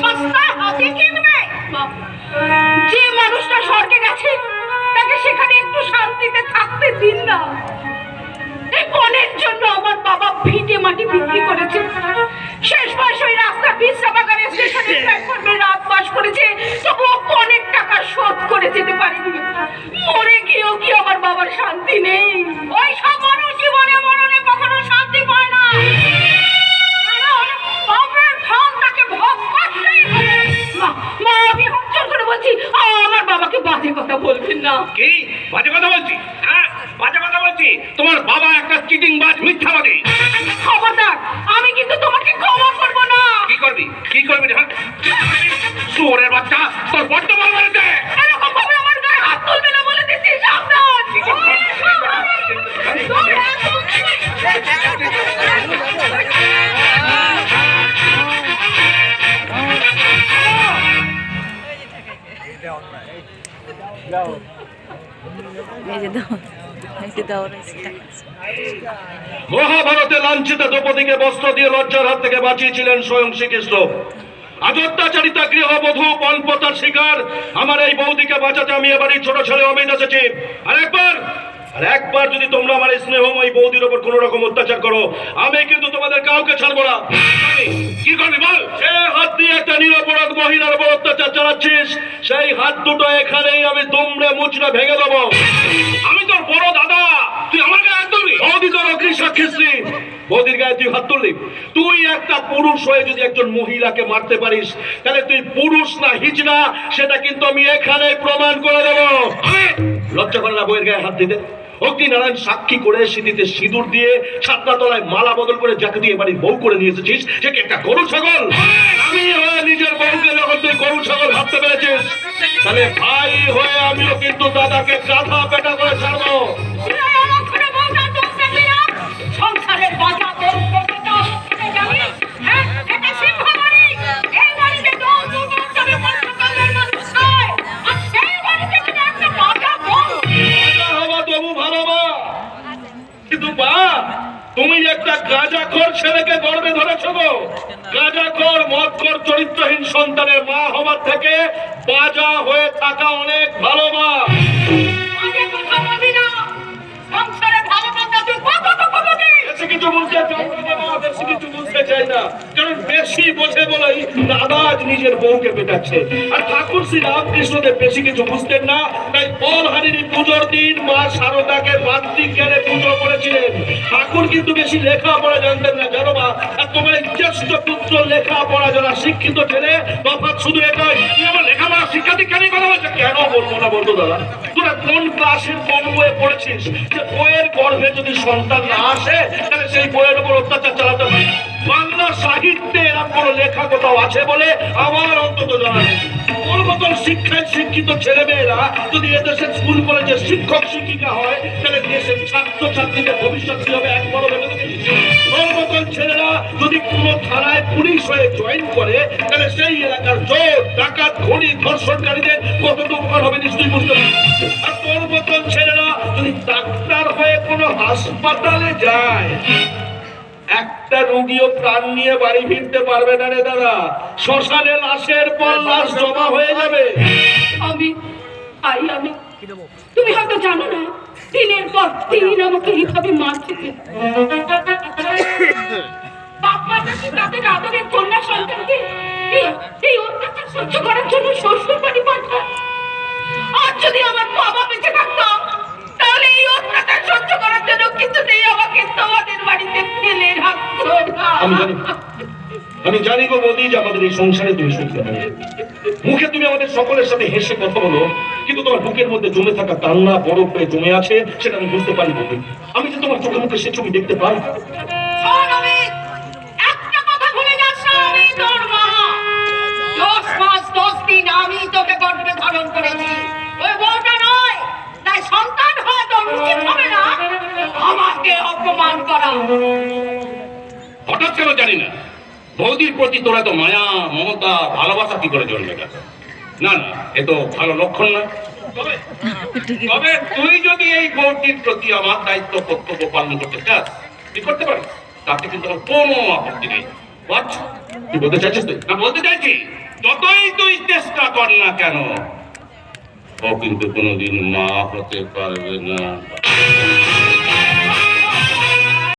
সস্তায় হাতে কিনবে? যে মানুষটা স্বর্গে গেছে তাকে সেখানে একটু শান্তিতে থাকতে দিন না। এই বনের জন্য আমার বাবা ভিটে মাটি বিক্রি করেছে। শেষ মাস ওই রাস্তা বিশ্রা স্টেশনে প্ল্যাটফর্মে রাত বাস করেছে। তবুও অনেক টাকা শোধ করে যেতে পারিনি। মরে গিয়েও কি আমার বাবার শান্তি না। কি? বাজে কথা বলছি? হ্যাঁ বাজে কথা বলছি। তোমার বাবা একটা চিটিং বাজ মিথ্যাবাদী। খবরদার আমি কিন্তু তোমাকে ক্ষমা করব না। কি করবি? কি করবি হ্যাঁ সুরের বাচ্চা তোর বড্ড মাল মেরেছে মহাভারতে লাঞ্ছিত দ্রৌপদীকে বস্ত্র দিয়ে লজ্জার হাত থেকে বাঁচিয়েছিলেন স্বয়ং শ্রীকৃষ্ণ। আজ অত্যাচারিতা গৃহবধূ পণপতার শিকার। আমার এই বৌদিকে বাঁচাতে আমি এবারই ছোট ছেলে অমিত এসেছি। আর একবার আর একবার যদি তোমরা আমার এই স্নেহময় বৌদির ওপর কোনো রকম অত্যাচার করো, আমি কিন্তু তোমাদের কাউকে ছাড়বো না। কি করবি বল? সে হাত দিয়ে একটা নিরপরাধ মহিলার উপর অত্যাচার চালাচ্ছিস। সেই হাত দুটো এখানেই আমি তোমরা মুচড়ে ভেঙে দেবো। আমি তোর বড় দাদা। তুই আমার গায়ে হাত তুলবি? বৌদি গায়ে তুই হাত তুললি। তুই একটা পুরুষ হয়ে যদি একজন মহিলাকে মারতে পারিস, তাহলে তুই পুরুষ না, হিজড়া, সেটা কিন্তু আমি এখানে প্রমাণ করে দেবো। লজ্জা করে না বইয়ের গায়ে হাত দিতে? অগ্নি নারায়ণ সাক্ষী করে সিঁথিতে সিঁদুর দিয়ে সাতটা তলায় মালা বদল করে যাকে দিয়ে বাড়ির বউ করে নিয়ে এসেছিস, সে কি একটা গরু ছাগল? আমি হয়ে নিজের বউকে যখন তুই গরু ছাগল ভাবতে পেরেছিস, তাহলে ভাই হয়ে আমিও কিন্তু দাদাকে গাধা পেটা করে মা তুমি একটা গাঁজাখোর ছেলেকে গর্বে ধরেছ গো। গাঁজাখোর মদখোর চরিত্রহীন সন্তানের মা হওয়ার থেকে বাজা হয়ে থাকা অনেক ভালো মা। কিছু বুঝতে চাই না বেশি কিছু চাই না। কারণ বেশি বোঝে বলেই নারাজ নিজের বউকে পেটাচ্ছে। আর ঠাকুর শ্রী রামকৃষ্ণদেব বেশি কিছু বুঝতেন না। তাই বলহারিণী পুজোর দিন মা শারদাকে বাত্রিক জ্ঞানে পুজো করেছিলেন। ঠাকুর কিন্তু বেশি লেখাপড়া জানতেন না, জানো মা? তোমার জ্যেষ্ঠ পুত্র লেখাপড়া যারা শিক্ষিত ছেলে তফাৎ শুধু এটাই আমার লেখাপড়া শিক্ষা দীক্ষা নিয়ে কথা কেন বলব না দাদা? তোরা কোন ক্লাসের কোন বইয়ে পড়েছিস? যে বইয়ের গর্ভে যদি সন্তান না আসে, তাহলে সেই বইয়ের উপর অত্যাচার চালাতে হয় বাংলা সাহিত্যে এরকম কোনো লেখা কোথাও আছে বলে আমার অন্তত জানা নেই। শিক্ষায় শিক্ষিত ছেলেমেয়েরা যদি এদেশের স্কুল কলেজে শিক্ষক শিক্ষিকা হয়, তাহলে দেশের ছাত্র ছাত্রীদের ভবিষ্যৎ কি হবে ভেবে দেখেছিস মতন ছেলেরা যদি কোনো থানায় পুলিশ হয়ে জয়েন করে, তাহলে সেই এলাকার চোর ডাকাত ঘড়ি ধর্ষণকারীদের কত উপকার হবে নিশ্চয়ই বুঝতে আর তোর ছেলেরা যদি ডাক্তার হয়ে কোনো হাসপাতালে যায়, একটা রুগীও প্রাণ নিয়ে বাড়ি ফিরতে পারবে না রে দাদা। শ্মশানে লাশের পর লাশ জমা হয়ে যাবে। আমি, আই, আমি, তুমি হয়তো জানো না, দিনের দিন আমাকে এইভাবে মারছে না। আমি জানি। গো বৌদি যে আমাদের এই সংসারে তুমি সুখী মুখে তুমি আমাদের সকলের সাথে হেসে কথা বলো। কিন্তু তোমার বুকের মধ্যে জমে থাকা কান্না বরফ হয়ে জমে আছে সেটা আমি বুঝতে পারি বৌদি আমি যে তোমার চোখে মুখে সে ছবি দেখতে পাই। আমি তোকে ধারণ করেছি। ওই বউটা নয়, তাই সন্তান হওয়া তোর উচিত হবে না। আমাকে অপমান করা। হঠাৎ কেন জানি না বৌদির প্রতি তোরা তো মায়া মমতা ভালোবাসা কি করে জন্মে গেছে না না, এ তো ভালো লক্ষণ না। তবে তুই যদি এই বৌদির প্রতি আমার দায়িত্ব, কর্তব্য পালন করতে চাস, তুই করতে পারিস। তাতে কিন্তু আমার কোনো আপত্তি নেই? কি বলতে চাইছিস তুই না, বলতে চাইছি, যতই তুই চেষ্টা কর না কেন, ও কিন্তু কোনোদিন মা হতে পারবে না।